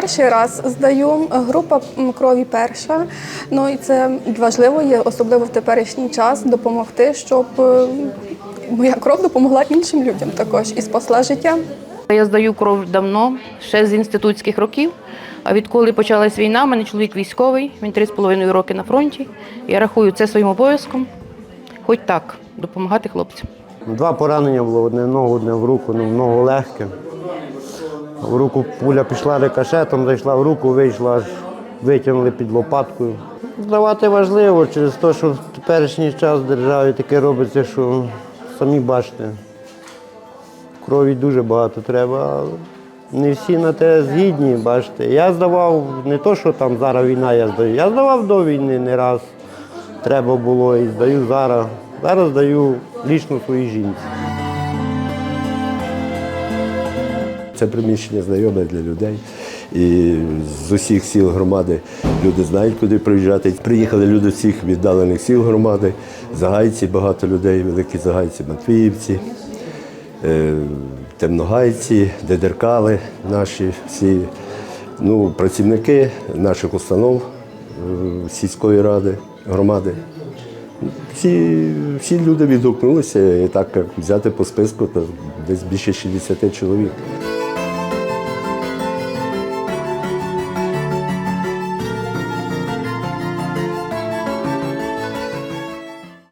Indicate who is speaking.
Speaker 1: перший раз здаю. Група крові перша. Ну і це важливо є, особливо в теперішній час, допомогти, щоб е, моя кров допомогла іншим людям також і спасла життя.
Speaker 2: Я здаю кров давно, ще з інститутських років. А відколи почалась війна, в мене чоловік військовий, він три з половиною роки на фронті. Я рахую це своїм обов'язком, хоч так, допомагати хлопцям.
Speaker 3: Два поранення було одне в ногу, одне в руку, ну в ногу легке. В руку пуля пішла рикошетом, зайшла в руку, вийшла, аж витягнули під лопаткою. Здавати важливо через те, що в теперішній час в державі таке робиться, що самі бачите, крові дуже багато треба. Не всі на те згідні, бачите. Я здавав не то, що там зараз війна, я здаю. Я здавав до війни не раз. Треба було і здаю зараз. Зараз здаю лічно своїй жінці.
Speaker 4: Це приміщення знайоме для людей. І з усіх сіл громади люди знають, куди приїжджати. Приїхали люди з всіх віддалених сіл громади, Загайці, багато людей, великі Загайці, Матвіївці, е, Темногайці, Дедеркали, наші всі ну, працівники наших установ е, сільської ради, громади. Всі, всі люди відгукнулися і так як взяти по списку, то десь більше 60 чоловік.